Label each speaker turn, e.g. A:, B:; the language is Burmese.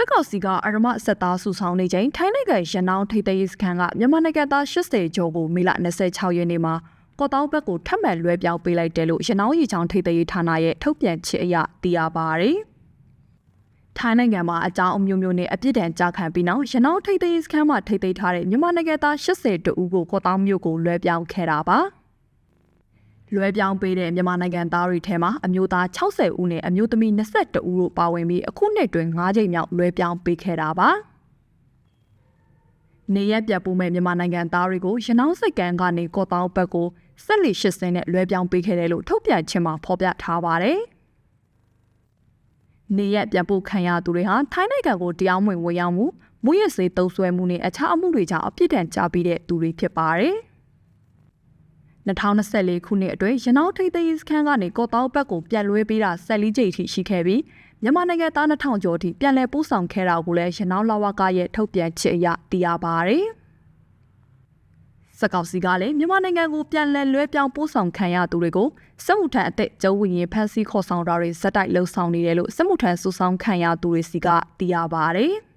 A: စစ်ကောင်စီကအရမအဆက်သားစုဆောင်နေချိန်ထိုင်းနိုင်ငံရနောင်းထိပ်သိမ်းရေးစခန်းကမြန်မာနိုင်ငံသား80ကျော်ကိုမေလ26ရက်နေ့မှာကော့တောင်းဘက်ကိုထပ်မံလွှဲပြောင်းပေးလိုက်တယ်လို့ရနောင်းရီချောင်းထိပ်သိမ်းရေးဌာနရဲ့ထုတ်ပြန်ချက်အရသိရပါတယ်။ထိုင်းနိုင်ငံမှာအကြောင်းအမျိုးမျိုးနဲ့အပြစ်ဒဏ်ကြားခံပြီးနောက်ရနောင်းထိပ်သိမ်းရေးစခန်းမှာထိပ်သိမ်းထားတဲ့မြန်မာနိုင်ငံသား80တဦးကိုကော့တောင်းမြို့ကိုလွှဲပြောင်းခဲ့တာပါ။ လွဲပြောင်းပေးတဲ့မြန်မာနိုင်ငံသားတွေထဲမှာအမျိုးသား60ဦးနဲ့အမျိုးသမီး22ဦးတို့ပါဝင်ပြီးအခုနှစ်တွင်9ကြိမ်မြောက်လွဲပြောင်းပေးခဲ့တာပါ။နေရက်ပြတ်ပိုးမဲ့မြန်မာနိုင်ငံသားတွေကိုရနောင်းစိတ်ကန်းကနေကော့တောင်းဘက်ကိုဆက်လီ80နဲ့လွဲပြောင်းပေးခဲ့တယ်လို့ထုတ်ပြန်ချက်မှာဖော်ပြထားပါတယ်။နေရက်ပြန်ပို့ခံရသူတွေဟာထိုင်းနိုင်ငံကိုတရားမဝင်ဝင်ရောက်မှုမူရစေတုံးဆွဲမှုနဲ့အခြားအမှုတွေကြောင့်အပြစ်ဒဏ်ကြပြီးတဲ့သူတွေဖြစ်ပါတယ်။ 2024ခုနှစ်အတွင်းရနောင်းထိပ်သိမ်းစခန်းကနေကော့တောင်းဘက်ကိုပြန်လွှဲပေးတာ14ကြိမ်ထိရှိခဲ့ပြီးမြန်မာနိုင်ငံသား2000ကျော်ထိပြန်လည်ပို့ဆောင်ခဲ့တာကိုလည်းရနောင်းလာဝကရဲ့ထုတ်ပြန်ချက်အရသိရပါတယ်။စကောက်စီကလည်းမြန်မာနိုင်ငံကိုပြန်လည်လွှဲပြောင်းပို့ဆောင်ခံရသူတွေကိုစစ်မှုထမ်းအသက်ကျုံးဝင်ရင်ဖမ်းဆီးခေါ်ဆောင်တာတွေဇက်တိုက်လှုပ်ဆောင်နေတယ်လို့စစ်မှုထမ်းစုဆောင်ခံရသူတွေစီကသိရပါတယ်။